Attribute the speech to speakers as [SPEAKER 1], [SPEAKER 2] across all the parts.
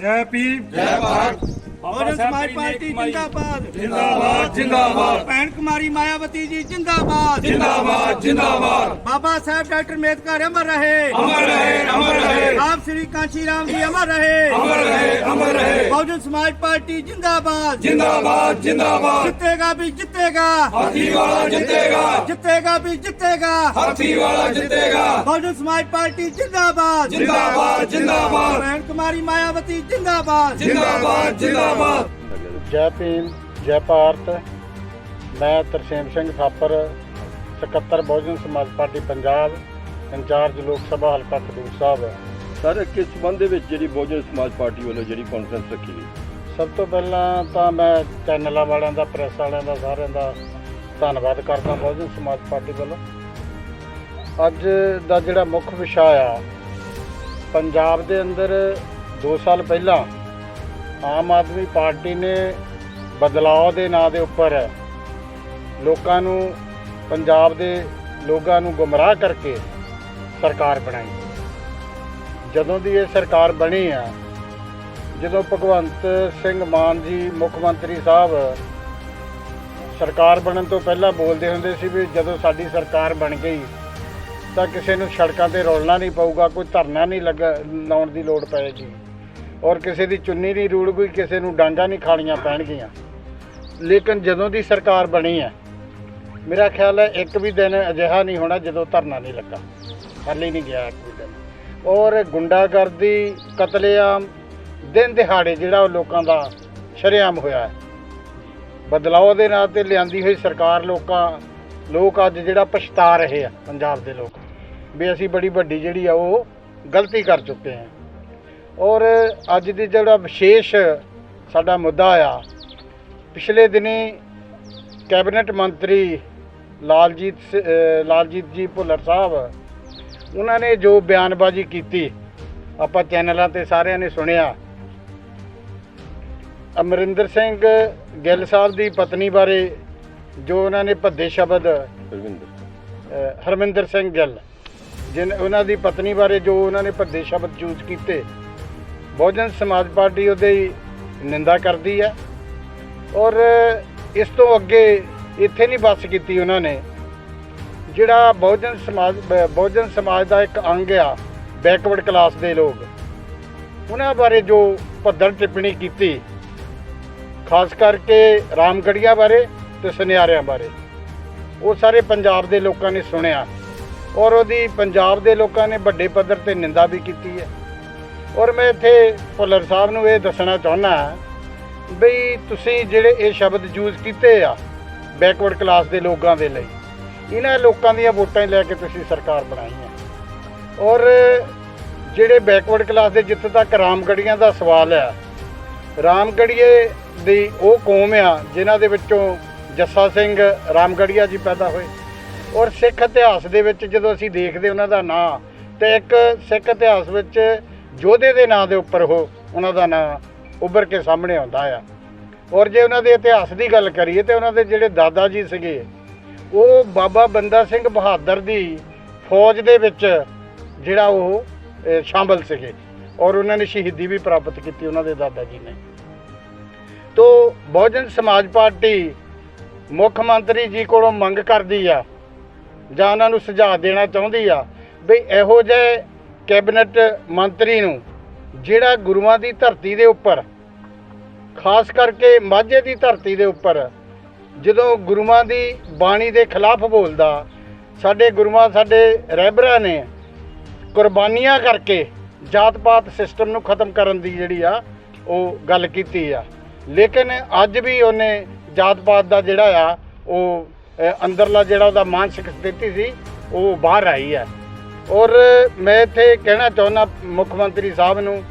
[SPEAKER 1] ਜੈ ਭੀਮ
[SPEAKER 2] ਜੈ ਭਾਰਤ।
[SPEAKER 3] ਬਹੁਜਨ ਸਮਾਜ ਪਾਰਟੀ ਜਿੰਦਾਬਾਦ
[SPEAKER 2] ਜਿੰਦਾਬਾਦ ਜਿੰਦਾਬਾਦ
[SPEAKER 3] ਭੈਣ ਕੁਮਾਰੀ ਮਾਇਆਵਤੀ ਜੀ ਜਿੰਦਾਬਾਦ
[SPEAKER 2] ਜਿੰਦਾਬਾਦ ਜਿੰਦਾਬਾਦ
[SPEAKER 3] ਬਾਬਾ ਸਾਹਿਬ ਡਾਕਟਰ ਅੰਬੇਦਕਰ ਅਮਰ ਰਹੇ
[SPEAKER 2] ਅਮਰ ਰਹੇ ਅਮਰ ਰਹੇ
[SPEAKER 3] ਆਪ ਸ੍ਰੀ ਕਾਂਚੀ ਰਾਮ ਜੀ ਅਮਰ ਰਹੇ
[SPEAKER 2] ਅਮਰ ਰਹੇ ਅਮਰ ਰਹੇ
[SPEAKER 3] ਬਹੁਜਨ ਸਮਾਜ ਪਾਰਟੀ ਜਿੰਦਾਬਾਦ
[SPEAKER 2] ਜਿੰਦਾਬਾਦ ਜਿੰਦਾਬਾਦ
[SPEAKER 3] ਜਿੱਤੇਗਾ ਵੀ ਜਿੱਤੇਗਾ
[SPEAKER 2] ਹਾਥੀ ਵਾਲਾ ਜਿੱਤੇਗਾ
[SPEAKER 3] ਜਿੱਤੇਗਾ ਵੀ ਜਿੱਤੇਗਾ
[SPEAKER 2] ਹਾਥੀ ਵਾਲਾ ਜਿੱਤੇਗਾ
[SPEAKER 3] ਬਹੁਜਨ ਸਮਾਜ ਪਾਰਟੀ ਜਿੰਦਾਬਾਦ
[SPEAKER 2] ਜਿੰਦਾਬਾਦ ਜਿੰਦਾਬਾਦ
[SPEAKER 3] ਭੈਣ ਕੁਮਾਰੀ ਮਾਇਆਵਤੀ ਜਿੰਦਾਬਾਦ
[SPEAKER 2] ਜਿੰਦਾਬਾਦ ਜਿੰਦਾਬਾਦ
[SPEAKER 4] ਜੈ ਭੀਮ ਜੈ ਭਾਰਤ। ਮੈਂ ਤਰਸੇਮ ਸਿੰਘ ਥਾਪਰ ਸਕੱਤਰ ਬਹੁਜਨ ਸਮਾਜ ਪਾਰਟੀ ਪੰਜਾਬ ਇੰਚਾਰਜ ਲੋਕ ਸਭਾ ਹਲਕਾ ਖਡੂਰ ਸਾਹਿਬ।
[SPEAKER 5] ਸਰ ਕਿਸ ਸੰਬੰਧ ਦੇ ਵਿੱਚ ਜਿਹੜੀ ਬਹੁਜਨ ਸਮਾਜ ਪਾਰਟੀ ਵੱਲੋਂ ਜਿਹੜੀ ਕਾਨਫਰੰਸ ਰੱਖੀ ਗਈ?
[SPEAKER 4] ਸਭ ਤੋਂ ਪਹਿਲਾਂ ਤਾਂ ਮੈਂ ਚੈਨਲਾਂ ਵਾਲਿਆਂ ਦਾ ਪ੍ਰੈਸ ਵਾਲਿਆਂ ਦਾ ਸਾਰਿਆਂ ਦਾ ਧੰਨਵਾਦ ਕਰਦਾ ਬਹੁਜਨ ਸਮਾਜ ਪਾਰਟੀ ਵੱਲੋਂ। ਅੱਜ ਦਾ ਜਿਹੜਾ ਮੁੱਖ ਵਿਸ਼ਾ ਆ ਪੰਜਾਬ ਦੇ ਅੰਦਰ 2 ਸਾਲ ਪਹਿਲਾਂ ਆਮ ਆਦਮੀ ਪਾਰਟੀ ਨੇ ਬਦਲਾਅ ਦੇ ਨਾਂ ਦੇ ਉੱਪਰ ਲੋਕਾਂ ਨੂੰ, ਪੰਜਾਬ ਦੇ ਲੋਕਾਂ ਨੂੰ ਗੁੰਮਰਾਹ ਕਰਕੇ ਸਰਕਾਰ ਬਣਾਈ। ਜਦੋਂ ਦੀ ਇਹ ਸਰਕਾਰ ਬਣੀ ਆ, ਜਦੋਂ ਭਗਵੰਤ ਸਿੰਘ ਮਾਨ ਜੀ ਮੁੱਖ ਮੰਤਰੀ ਸਾਹਿਬ ਸਰਕਾਰ ਬਣਨ ਤੋਂ ਪਹਿਲਾਂ ਬੋਲਦੇ ਹੁੰਦੇ ਸੀ ਵੀ ਜਦੋਂ ਸਾਡੀ ਸਰਕਾਰ ਬਣ ਗਈ, ਤਾਂ ਕਿਸੇ ਨੂੰ ਸੜਕਾਂ ਤੇ ਰੋਲਣਾ ਨਹੀਂ ਪਊਗਾ, ਕੋਈ ਧਰਨਾ ਨਹੀਂ ਲੱਗਾ, ਲਾਉਣ ਦੀ ਲੋੜ ਪਏਗੀ। ਔਰ ਕਿਸੇ ਦੀ ਚੁੰਨੀ ਨਹੀਂ ਰੂੜੂਗੀ ਕਿਸੇ ਨੂੰ ਡਾਂਗਾ ਨਹੀਂ ਖਾਣੀਆਂ ਪੈਣਗੀਆਂ। ਲੇਕਿਨ ਜਦੋਂ ਦੀ ਸਰਕਾਰ ਬਣੀ ਹੈ, ਮੇਰਾ ਖਿਆਲ ਹੈ ਇੱਕ ਵੀ ਦਿਨ ਅਜਿਹਾ ਨਹੀਂ ਹੋਣਾ ਜਦੋਂ ਧਰਨਾ ਨਹੀਂ ਲੱਗਾ। ਹਾਲੇ ਨਹੀਂ ਗਿਆ ਇੱਕ ਵੀ ਦਿਨ। ਔਰ ਗੁੰਡਾਗਰਦੀ, ਕਤਲੇਆਮ, ਦਿਨ ਦਿਹਾੜੇ ਜਿਹੜਾ ਉਹ ਲੋਕਾਂ ਦਾ ਸ਼ਰੇਆਮ ਹੋਇਆ ਹੈ। ਬਦਲਾਅ ਦੇ ਨਾਂ ਤੇ ਲਿਆਂਦੀ ਹੋਈ ਸਰਕਾਰ ਲੋਕਾਂ, ਲੋਕ ਅੱਜ ਜਿਹੜਾ ਪਛਤਾ ਰਹੇ ਆ ਪੰਜਾਬ ਦੇ ਲੋਕ। ਵੀ ਅਸੀਂ ਬੜੀ ਵੱਡੀ ਜਿਹੜੀ ਆ ਉਹ ਗਲਤੀ ਕਰ ਚੁੱਕੇ ਹਾਂ। ਔਰ ਅੱਜ ਦੀ ਜਿਹੜਾ ਵਿਸ਼ੇਸ਼ ਸਾਡਾ ਮੁੱਦਾ ਆ ਪਿਛਲੇ ਦਿਨੀ ਕੈਬਨਿਟ ਮੰਤਰੀ ਲਾਲਜੀਤ ਲਾਲਜੀਤ ਜੀ ਭੁੱਲਰ ਸਾਹਿਬ ਉਹਨਾਂ ਨੇ ਜੋ ਬਿਆਨਬਾਜ਼ੀ ਕੀਤੀ ਆਪਾਂ ਚੈਨਲਾਂ ਤੇ ਸਾਰਿਆਂ ਨੇ ਸੁਣਿਆ। ਅਮਰਿੰਦਰ ਸਿੰਘ ਗਿੱਲ ਸਾਹਿਬ ਦੀ ਪਤਨੀ ਬਾਰੇ ਜੋ ਉਹਨਾਂ ਨੇ ਭੱਦੇ ਸ਼ਬਦ ਹਰਮਿੰਦਰ ਸਿੰਘ ਗਿੱਲ ਜਿਨ ਉਹਨਾਂ ਦੀ ਪਤਨੀ ਬਾਰੇ ਜੋ ਉਹਨਾਂ ਨੇ ਭੱਦੇ ਸ਼ਬਦ ਯੂਜ਼ ਕੀਤੇ ਬਹੁਜਨ ਸਮਾਜ ਪਾਰਟੀ ਉਹਦੀ ਨਿੰਦਾ ਕਰਦੀ ਹੈ ਔਰ ਇਸ ਤੋਂ ਅੱਗੇ ਇੱਥੇ ਨਹੀਂ ਬਸ ਕੀਤੀ ਉਹਨਾਂ ਨੇ। ਜਿਹੜਾ ਬਹੁਜਨ ਸਮਾਜ ਬ- ਬਹੁਜਨ ਸਮਾਜ ਦਾ ਇੱਕ ਅੰਗ ਆ, ਬੈਕਵਰਡ ਕਲਾਸ ਦੇ ਲੋਕ। ਉਹਨਾਂ ਬਾਰੇ ਜੋ ਪੱਧਰ ਟਿੱਪਣੀ ਕੀਤੀ, ਖਾਸ ਕਰਕੇ ਰਾਮਗੜੀਆਂ ਬਾਰੇ ਤੇ ਸੁਨਿਆਰਿਆਂ ਬਾਰੇ। ਉਹ ਸਾਰੇ ਪੰਜਾਬ ਦੇ ਲੋਕਾਂ ਨੇ ਸੁਣਿਆ। ਔਰ ਉਹਦੀ ਪੰਜਾਬ ਦੇ ਲੋਕਾਂ ਨੇ ਵੱਡੇ ਪੱਧਰ ਤੇ ਨਿੰਦਾ ਵੀ ਕੀਤੀ ਹੈ। ਔਰ ਮੈਂ ਇੱਥੇ ਭੁੱਲਰ ਸਾਹਿਬ ਨੂੰ ਇਹ ਦੱਸਣਾ ਚਾਹੁੰਦਾ ਬਈ ਤੁਸੀਂ ਜਿਹੜੇ ਇਹ ਸ਼ਬਦ ਯੂਜ਼ ਕੀਤੇ ਆ ਬੈਕਵਰਡ ਕਲਾਸ ਦੇ ਲੋਕਾਂ ਦੇ ਲਈ, ਇਹਨਾਂ ਲੋਕਾਂ ਦੀਆਂ ਵੋਟਾਂ ਹੀ ਲੈ ਕੇ ਤੁਸੀਂ ਸਰਕਾਰ ਬਣਾਈ ਹੈ ਔਰ ਜਿਹੜੇ ਬੈਕਵਰਡ ਕਲਾਸ ਦੇ ਜਿੱਥੇ ਤੱਕ ਰਾਮਗੜੀਆਂ ਦਾ ਸਵਾਲ ਹੈ, ਰਾਮਗੜੀਏ ਦੀ ਉਹ ਕੌਮ ਆ ਜਿਨ੍ਹਾਂ ਦੇ ਵਿੱਚੋਂ ਜੱਸਾ ਸਿੰਘ ਰਾਮਗੜੀਆ ਜੀ ਪੈਦਾ ਹੋਏ। ਔਰ ਸਿੱਖ ਇਤਿਹਾਸ ਦੇ ਵਿੱਚ ਜਦੋਂ ਅਸੀਂ ਦੇਖਦੇ ਉਹਨਾਂ ਦਾ ਨਾਂ, ਤੇ ਇੱਕ ਸਿੱਖ ਇਤਿਹਾਸ ਵਿੱਚ ਯੋਧੇ ਦੇ ਨਾਂ ਦੇ ਉੱਪਰ ਉਹ, ਉਹਨਾਂ ਦਾ ਨਾਂ ਉੱਭਰ ਕੇ ਸਾਹਮਣੇ ਆਉਂਦਾ ਆ। ਔਰ ਜੇ ਉਹਨਾਂ ਦੇ ਇਤਿਹਾਸ ਦੀ ਗੱਲ ਕਰੀਏ ਤੇ ਉਹਨਾਂ ਦੇ ਜਿਹੜੇ ਦਾਦਾ ਜੀ ਸੀਗੇ, ਉਹ ਬਾਬਾ ਬੰਦਾ ਸਿੰਘ ਬਹਾਦਰ ਦੀ ਫੌਜ ਦੇ ਵਿੱਚ ਜਿਹੜਾ ਉਹ ਸ਼ਾਮਲ ਸੀਗੇ। ਔਰ ਉਹਨਾਂ ਨੇ ਸ਼ਹੀਦੀ ਵੀ ਪ੍ਰਾਪਤ ਕੀਤੀ ਉਹਨਾਂ ਦੇ ਦਾਦਾ ਜੀ ਨੇ। ਤੋ ਬਹੁਜਨ ਸਮਾਜ ਪਾਰਟੀ ਮੁੱਖ ਮੰਤਰੀ ਜੀ ਕੋਲੋਂ ਮੰਗ ਕਰਦੀ ਆ ਜਾਂ ਉਹਨਾਂ ਨੂੰ ਸੁਝਾਅ ਦੇਣਾ ਚਾਹੁੰਦੀ ਆ ਵੀ ਇਹੋ ਜਿਹੇ ਕੈਬਨਿਟ ਮੰਤਰੀ ਨੂੰ ਜਿਹੜਾ ਗੁਰੂਆਂ ਦੀ ਧਰਤੀ ਦੇ ਉੱਪਰ, ਖਾਸ ਕਰਕੇ ਮਾਝੇ ਦੀ ਧਰਤੀ ਦੇ ਉੱਪਰ ਜਦੋਂ ਗੁਰੂਆਂ ਦੀ ਬਾਣੀ ਦੇ ਖਿਲਾਫ ਬੋਲਦਾ, ਸਾਡੇ ਗੁਰੂਆਂ, ਸਾਡੇ ਰਹਿਬਰਾਂ ਨੇ ਕੁਰਬਾਨੀਆਂ ਕਰਕੇ ਜਾਤ ਪਾਤ ਸਿਸਟਮ ਨੂੰ ਖਤਮ ਕਰਨ ਦੀ ਜਿਹੜੀ ਆ, ਉਹ ਗੱਲ ਕੀਤੀ ਆ। ਲੇਕਿਨ ਅੱਜ ਵੀ ਉਹਨੇ ਜਾਤ ਪਾਤ ਦਾ ਜਿਹੜਾ ਆ, ਉਹ ਅੰਦਰਲਾ ਜਿਹੜਾ ਉਹਦਾ ਮਾਨਸਿਕ ਸਥਿਤੀ ਸੀ, ਉਹ ਬਾਹਰ ਆਈ ਹੈ ਔਰ ਮੈਂ ਇੱਥੇ ਕਹਿਣਾ ਚਾਹੁੰਦਾ ਮੁੱਖ ਮੰਤਰੀ ਸਾਹਿਬ ਨੂੰ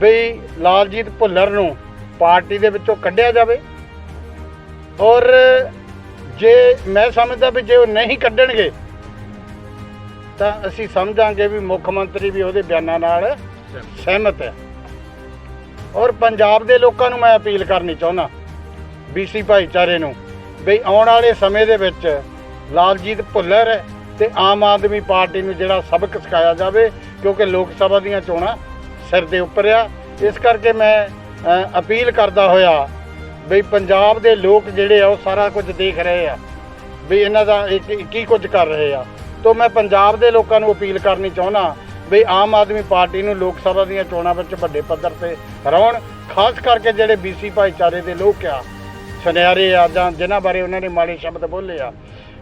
[SPEAKER 4] ਬਈ ਲਾਲਜੀਤ ਭੁੱਲਰ ਨੂੰ ਪਾਰਟੀ ਦੇ ਵਿੱਚੋਂ ਕੱਢਿਆ ਜਾਵੇ। ਔਰ ਜੇ ਮੈਂ ਸਮਝਦਾ ਵੀ ਜੇ ਉਹ ਨਹੀਂ ਕੱਢਣਗੇ, ਤਾਂ ਅਸੀਂ ਸਮਝਾਂਗੇ ਵੀ ਮੁੱਖ ਮੰਤਰੀ ਵੀ ਉਹਦੇ ਬਿਆਨਾਂ ਨਾਲ ਸਹਿਮਤ ਹੈ। ਔਰ ਪੰਜਾਬ ਦੇ ਲੋਕਾਂ ਨੂੰ ਮੈਂ ਅਪੀਲ ਕਰਨੀ ਚਾਹੁੰਦਾ ਬੀਸੀ ਭਾਈਚਾਰੇ ਨੂੰ ਵੀ ਆਉਣ ਵਾਲੇ ਸਮੇਂ ਦੇ ਵਿੱਚ ਲਾਲਜੀਤ ਭੁੱਲਰ ਤੇ ਆਮ ਆਦਮੀ ਪਾਰਟੀ ਨੂੰ ਜਿਹੜਾ ਸਬਕ ਸਿਖਾਇਆ ਜਾਵੇ, ਕਿਉਂਕਿ ਲੋਕ ਸਭਾ ਦੀਆਂ ਚੋਣਾਂ ਸਿਰ ਦੇ ਉੱਪਰ ਆ। ਇਸ ਕਰਕੇ ਮੈਂ ਅਪੀਲ ਕਰਦਾ ਹੋਇਆ ਵੀ ਪੰਜਾਬ ਦੇ ਲੋਕ ਜਿਹੜੇ ਆ, ਉਹ ਸਾਰਾ ਕੁਝ ਦੇਖ ਰਹੇ ਆ ਵੀ ਇਹਨਾਂ ਦਾ ਕੀ- ਕੁਝ ਕਰ ਰਹੇ ਆ। ਤੋਂ ਮੈਂ ਪੰਜਾਬ ਦੇ ਲੋਕਾਂ ਨੂੰ ਅਪੀਲ ਕਰਨੀ ਚਾਹੁੰਦਾ ਵੀ ਆਮ ਆਦਮੀ ਪਾਰਟੀ ਨੂੰ ਲੋਕ ਸਭਾ ਦੀਆਂ ਚੋਣਾਂ ਵਿੱਚ ਵੱਡੇ ਪੱਧਰ ਤੇ ਹਰਾਉਣ ਖਾਸ ਕਰਕੇ ਜਿਹੜੇ ਬੀਸੀ ਭਾਈਚਾਰੇ ਦੇ ਲੋਕ ਆ, ਸੁਨਿਆਰੇ ਆ ਜਾਂ ਜਿਨ੍ਹਾਂ ਬਾਰੇ ਉਹਨਾਂ ਨੇ ਮਾੜੇ ਸ਼ਬਦ ਬੋਲੇ ਆ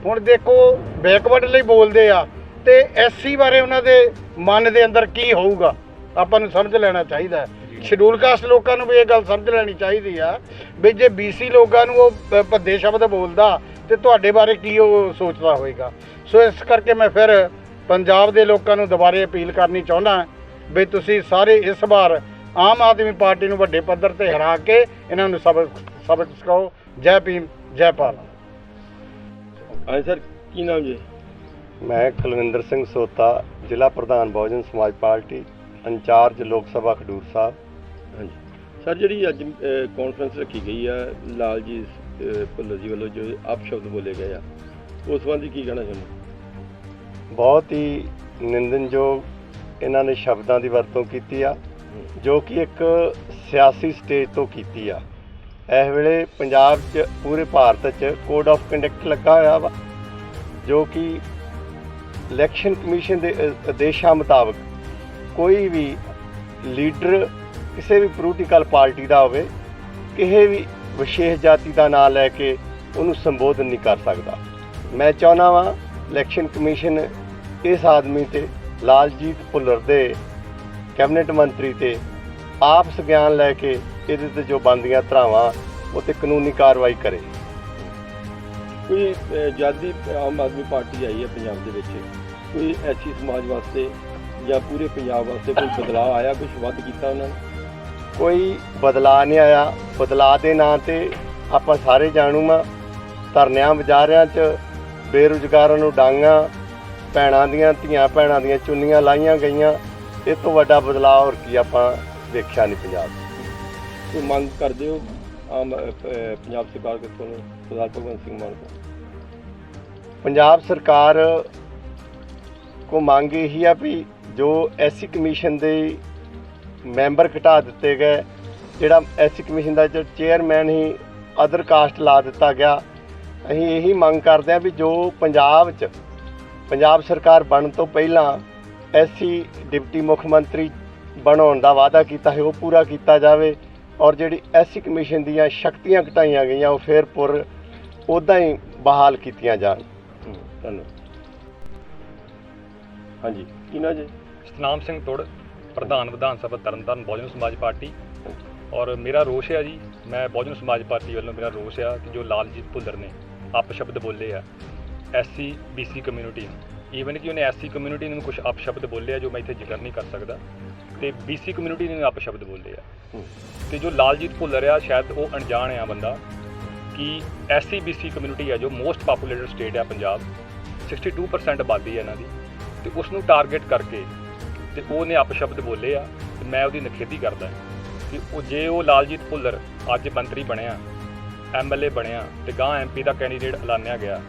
[SPEAKER 4] ਹੁਣ ਦੇਖੋ ਬੈਕਵਰਡ ਲਈ ਬੋਲਦੇ ਆ ਤੇ ਐਸਸੀ ਬਾਰੇ ਉਹਨਾਂ ਦੇ ਮਨ ਦੇ ਅੰਦਰ ਕੀ ਹੋਊਗਾ? ਆਪਾਂ ਨੂੰ ਸਮਝ ਲੈਣਾ ਚਾਹੀਦਾ ਹੈ। ਸ਼ਡਿਊਲ ਕਾਸਟ ਲੋਕਾਂ ਨੂੰ ਵੀ ਇਹ ਗੱਲ ਸਮਝ ਲੈਣੀ ਚਾਹੀਦੀ ਆ ਵੀ ਜੇ ਬੀਸੀ ਲੋਕਾਂ ਨੂੰ ਉਹ ਭੱਦੇ ਸ਼ਬਦ ਬੋਲਦਾ ਤੇ ਤੁਹਾਡੇ ਬਾਰੇ ਕੀ ਉਹ ਸੋਚਦਾ ਹੋਵੇਗਾ ਸੋ ਇਸ ਕਰਕੇ ਮੈਂ ਫਿਰ ਪੰਜਾਬ ਦੇ ਲੋਕਾਂ ਨੂੰ ਦੁਬਾਰੇ ਅਪੀਲ ਕਰਨੀ ਚਾਹੁੰਦਾ ਵੀ ਤੁਸੀਂ ਸਾਰੇ ਇਸ ਵਾਰ ਆਮ ਆਦਮੀ ਪਾਰਟੀ ਨੂੰ ਵੱਡੇ ਪੱਧਰ ਤੇ ਹਰਾ ਕੇ ਇਹਨਾਂ ਨੂੰ ਸਬਕ ਸਬਕ ਸਿਖਾਓ। ਜੈ ਭੀਮ ਜੈ ਭਾਰਤ।
[SPEAKER 5] ਹਾਂ ਸਰ ਕੀ ਨਾਮ ਜੀ?
[SPEAKER 1] ਮੈਂ ਕੁਲਵਿੰਦਰ ਸਿੰਘ ਸੋਤਾ ਜ਼ਿਲ੍ਹਾ ਪ੍ਰਧਾਨ ਬਹੁਜਨ ਸਮਾਜ ਪਾਰਟੀ ਇੰਚਾਰਜ ਲੋਕ ਸਭਾ ਖਡੂਰ ਸਾਹਿਬ।
[SPEAKER 5] ਹਾਂਜੀ। ਸਰ ਜਿਹੜੀ ਅੱਜ ਕਾਨਫਰੰਸ ਰੱਖੀ ਗਈ ਆ ਲਾਲ ਜੀ ਭੁੱਲਰ ਜੀ ਵੱਲੋਂ ਜੋ ਅਪਸ਼ਬਦ ਬੋਲੇ ਗਏ ਆ ਉਸ ਸੰਬੰਧੀ ਕੀ ਕਹਿਣਾ ਚਾਹੁੰਦੇ
[SPEAKER 1] ਬਹੁਤ ਹੀ ਨਿੰਦਨਯੋਗ ਇਹਨਾਂ ਨੇ ਸ਼ਬਦਾਂ ਦੀ ਵਰਤੋਂ ਕੀਤੀ ਆ ਜੋ ਕਿ ਇੱਕ ਸਿਆਸੀ ਸਟੇਜ ਤੋਂ ਕੀਤੀ ਆ। ਇਸ ਵੇਲੇ ਪੰਜਾਬ 'ਚ, ਪੂਰੇ ਭਾਰਤ 'ਚ ਕੋਡ ਆਫ ਕੰਡਕਟ ਲੱਗਾ ਹੋਇਆ ਵਾ, ਜੋ ਕਿ ਇਲੈਕਸ਼ਨ ਕਮਿਸ਼ਨ ਦੇ ਆਦੇਸ਼ਾਂ ਮੁਤਾਬਕ ਕੋਈ ਵੀ ਲੀਡਰ ਕਿਸੇ ਵੀ ਪੋਲੀਟੀਕਲ ਪਾਰਟੀ ਦਾ ਹੋਵੇ, ਕਿਸੇ ਵੀ ਵਿਸ਼ੇਸ਼ ਜਾਤੀ ਦਾ ਨਾਂ ਲੈ ਕੇ ਉਹਨੂੰ ਸੰਬੋਧਨ ਨਹੀਂ ਕਰ ਸਕਦਾ। ਮੈਂ ਚਾਹੁੰਦਾ ਵਾਂ ਇਲੈਕਸ਼ਨ ਕਮਿਸ਼ਨ ਇਸ ਆਦਮੀ ਤੇ, ਲਾਲਜੀਤ ਭੁੱਲਰ ਦੇ ਕੈਬਨਿਟ ਮੰਤਰੀ ਤੇ ਆਪ ਸੰਗਿਆਨ ਲੈ ਕੇ ਇਹਦੇ ਤੇ ਜੋ ਬੰਦੀਆਂ ਧਰਾਵਾਂ ਉਹ ਤੇ ਕਾਨੂੰਨੀ ਕਾਰਵਾਈ ਕਰੇ।
[SPEAKER 5] ਕੋਈ ਅਹ, ਜਦ ਦੀ ਆਮ ਆਦਮੀ ਪਾਰਟੀ ਆਈ ਹੈ ਪੰਜਾਬ ਦੇ ਵਿੱਚ। ਕੋਈ ਐਸੀ ਸਮਾਜ ਵਾਸਤੇ ਜਾਂ ਪੂਰੇ ਪੰਜਾਬ ਵਾਸਤੇ ਕੋਈ ਬਦਲਾਅ ਆਇਆ ਕੁਝ ਵੱਧ ਕੀਤਾ ਉਹਨਾਂ ਨੇ?
[SPEAKER 1] ਕੋਈ ਬਦਲਾਅ ਨਹੀਂ ਆਇਆ। ਬਦਲਾਅ ਦੇ ਨਾਂ ਤੇ ਆਪਾਂ ਸਾਰੇ ਜਾਣੂ ਆ। ਧਰਨਿਆਂ ਬਾਜ਼ਾਰਾਂ 'ਚ। ਬੇਰੁਜ਼ਗਾਰਾਂ ਨੂੰ ਡਾਂਗਾ। ਭੈਣਾਂ ਦੀਆਂ ਧੀਆਂ ਭੈਣਾਂ ਦੀਆਂ ਚੁੰਨੀਆਂ ਲਾਈਆਂ ਗਈਆਂ। ਇਹ ਤੋਂ ਵੱਡਾ ਬਦਲਾਅ ਹੋਰ ਕੀ ਆਪਾਂ ਦੇਖਿਆ ਨਹੀਂ ਪੰਜਾਬ 'ਚ
[SPEAKER 5] ਮੰਗ ਕਰਦੇ ਹੋ? ਆਮ ਪੰਜਾਬ ਸਰਕਾਰ ਕੋਲੋਂ ਸਰਦਾਰ ਭਗਵੰਤ ਸਿੰਘ ਮਾਨ ਕੋਲ?
[SPEAKER 1] ਪੰਜਾਬ ਸਰਕਾਰ ਕੋ ਮੰਗ ਇਹੀ ਆ ਵੀ ਜੋ ਐਸਸੀ ਕਮਿਸ਼ਨ ਦੇ ਮੈਂਬਰ ਘਟਾ ਦਿੱਤੇ ਗਏ, ਜਿਹੜਾ ਐਸਸੀ ਕਮਿਸ਼ਨ ਦਾ ਚੇਅਰਮੈਨ ਹੀ ਅਦਰ ਕਾਸਟ ਲਾ ਦਿੱਤਾ ਗਿਆ, ਅਸੀਂ ਇਹੀ ਮੰਗ ਕਰਦੇ ਆ ਵੀ ਜੋ ਪੰਜਾਬ 'ਚ ਪੰਜਾਬ ਸਰਕਾਰ ਬਣਨ ਤੋਂ ਪਹਿਲਾਂ ਐਸਸੀ ਡਿਪਟੀ ਮੁੱਖ ਮੰਤਰੀ ਬਣਾਉਣ ਦਾ ਵਾਅਦਾ ਕੀਤਾ ਹੈ, ਉਹ ਪੂਰਾ ਕੀਤਾ ਜਾਵੇ। ਔਰ ਜਿਹੜੀ ਐਸਸੀ ਕਮਿਸ਼ਨ ਦੀਆਂ ਸ਼ਕਤੀਆਂ ਘਟਾਈਆਂ ਗਈਆਂ ਉਹ ਫੇਰ ਪੁਰ ਉਦਾਂ ਹੀ ਬਹਾਲ ਕੀਤੀਆਂ ਜਾਣ।
[SPEAKER 5] ਹੂੰ, ਧੰਨਵਾਦ। ਹਾਂਜੀ ਕੀ ਨਾ ਜੀ?
[SPEAKER 6] ਸਤਨਾਮ ਸਿੰਘ ਤੁੜ ਪ੍ਰਧਾਨ ਵਿਧਾਨ ਸਭਾ ਤਰਨਤਾਰਨ ਬਹੁਜਨ ਸਮਾਜ ਪਾਰਟੀ। ਔਰ ਮੇਰਾ ਰੋਸ਼ ਹੈ ਜੀ ਮੈਂ ਬਹੁਜਨ ਸਮਾਜ ਪਾਰਟੀ ਵੱਲੋਂ ਮੇਰਾ ਰੋਸ਼ ਆ ਕਿ ਜੋ ਲਾਲਜੀਤ ਭੁੱਲਰ ਨੇ ਅਪਸ਼ਬਦ ਬੋਲੇ ਆ ਐਸਸੀ ਬੀਸੀ ਕਮਿਊਨਿਟੀ ਨੂੰ। ਈਵਨ ਕਿ ਉਹਨੇ ਐਸਸੀ ਕਮਿਊਨਿਟੀ ਨੂੰ ਕੁਝ ਅਪਸ਼ਬਦ ਬੋਲੇ ਆ ਜੋ ਮੈਂ ਇੱਥੇ ਜ਼ਿਕਰ ਨਹੀਂ ਕਰ ਸਕਦਾ। ਤੇ ਬੀਸੀ ਕਮਿਊਨਿਟੀ ਨੂੰ ਅਪਸ਼ਬਦ ਬੋਲੇ ਆ। ਤੇ ਜੋ ਲਾਲਜੀਤ ਭੁੱਲਰ ਆ ਸ਼ਾਇਦ ਉਹ ਅਣਜਾਣ ਆ ਬੰਦਾ ਕਿ ਐਸਸੀ ਬੀਸੀ ਕਮਿਊਨਿਟੀ ਆ ਜੋ ਮੋਸਟ ਪਪੂਲੇਟਡ ਸਟੇਟ ਆ ਪੰਜਾਬ 62% ਆਬਾਦੀ ਹੈ ਇਹਨਾਂ ਦੀ ਤੇ ਉਸ ਨੂੰ ਟਾਰਗੇਟ ਕਰਕੇ ਤੇ ਉਹਨੇ ਅਪਸ਼ਬਦ ਬੋਲੇ ਆ ਤੇ ਮੈਂ ਉਹਦੀ ਨਖੇਦੀ ਕਰਦਾ। ਕਿ ਉਹ ਜੇ ਉਹ ਲਾਲਜੀਤ ਭੁੱਲਰ ਅੱਜ ਮੰਤਰੀ ਬਣਿਆ ਐਮਐਲਏ ਬਣਿਆ ਤੇ ਗਾਂ ਐਮਪੀ ਦਾ ਕੈਂਡੀਡੇਟ ਐਲਾਨਿਆ ਗਿਆ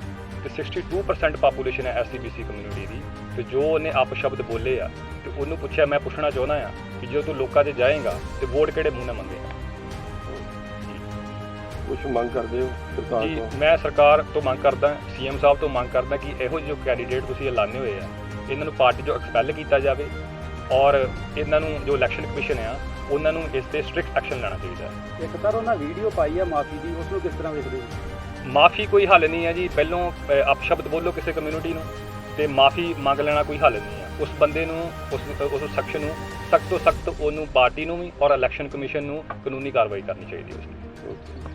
[SPEAKER 6] ਤੇ 62% ਪਾਪੂਲੇਸ਼ਨ ਹੈ ਐਸਸੀਬੀਸੀ ਕਮਿਊਨਿਟੀ ਦੀ ਤੇ ਜੋ ਉਹਨੇ ਅਪਸ਼ਬਦ ਬੋਲੇ ਆ ਤੇ ਉਹਨੂੰ ਪੁੱਛਿਆ ਮੈਂ ਪੁੱਛਣਾ ਚਾਹੁੰਦਾ ਆ ਕਿ ਜੇ ਤੂੰ ਲੋਕਾਂ 'ਚ ਜਾਏਗਾ ਤੇ ਵੋਟ ਕਿਹੜੇ ਮੂੰਹ ਨਾਲ ਮੰਗੇਗਾ?
[SPEAKER 5] ਕੁਝ ਮੰਗ ਕਰਦੇ ਹੋ ਸਰਕਾਰ
[SPEAKER 6] ਜੀ
[SPEAKER 5] ਤੋਂ?
[SPEAKER 6] ਮੈਂ ਸਰਕਾਰ ਤੋਂ ਮੰਗ ਕਰਦਾ ਸੀਐਮ ਸਾਹਿਬ ਤੋਂ ਮੰਗ ਕਰਦਾ ਕਿ ਇਹੋ ਜਿਹੇ ਜੋ ਕੈਂਡੀਡੇਟ ਤੁਸੀਂ ਐਲਾਨੇ ਹੋਏ ਆ ਇਹਨਾਂ ਨੂੰ ਪਾਰਟੀ ਚੋਂ ਐਕਸਪੈਲ ਕੀਤਾ ਜਾਵੇ ਔਰ ਇਹਨਾਂ ਨੂੰ ਜੋ ਇਲੈਕਸ਼ਨ ਕਮਿਸ਼ਨ ਆ ਉਹਨਾਂ ਨੂੰ ਇਸ ਤੇ ਸਟ੍ਰਿਕਟ ਐਕਸ਼ਨ ਲੈਣਾ ਚਾਹੀਦਾ। ਹੈ
[SPEAKER 7] ਇੱਕ ਤਾਂ ਉਹਨਾਂ ਵੀਡੀਓ ਪਾਈ ਆ ਮਾਫੀ ਦੀ ਉਸ ਨੂੰ ਕਿਸ ਤਰ੍ਹਾਂ ਵੇਖਦੇ ਹੋ?
[SPEAKER 6] ਮਾਫੀ ਕੋਈ ਹੱਲ ਨਹੀਂ ਹੈ ਜੀ। ਪਹਿਲੋਂ ਅ, ਅਪਸ਼ਬਦ ਬੋਲੋ ਕਿਸੇ ਕਮਿਊਨਿਟੀ ਨੂੰ ਤੇ ਮਾਫੀ ਮੰਗ ਲੈਣਾ ਕੋਈ ਹੱਲ ਨਹੀਂ ਹੈ। ਉਸ ਬੰਦੇ ਨੂੰ ਉਸ ਉਸ ਸ਼ਖਸ ਨੂੰ ਸਖਤ ਤੋਂ ਸਖਤ ਉਹਨੂੰ ਪਾਰਟੀ ਨੂੰ ਵੀ ਔਰ ਇਲੈਕਸ਼ਨ ਕਮਿਸ਼ਨ ਨੂੰ ਕਾਨੂੰਨੀ ਕਾਰਵਾਈ ਕਰਨੀ ਚਾਹੀਦੀ ਹੈ ਉਸ ਤੇ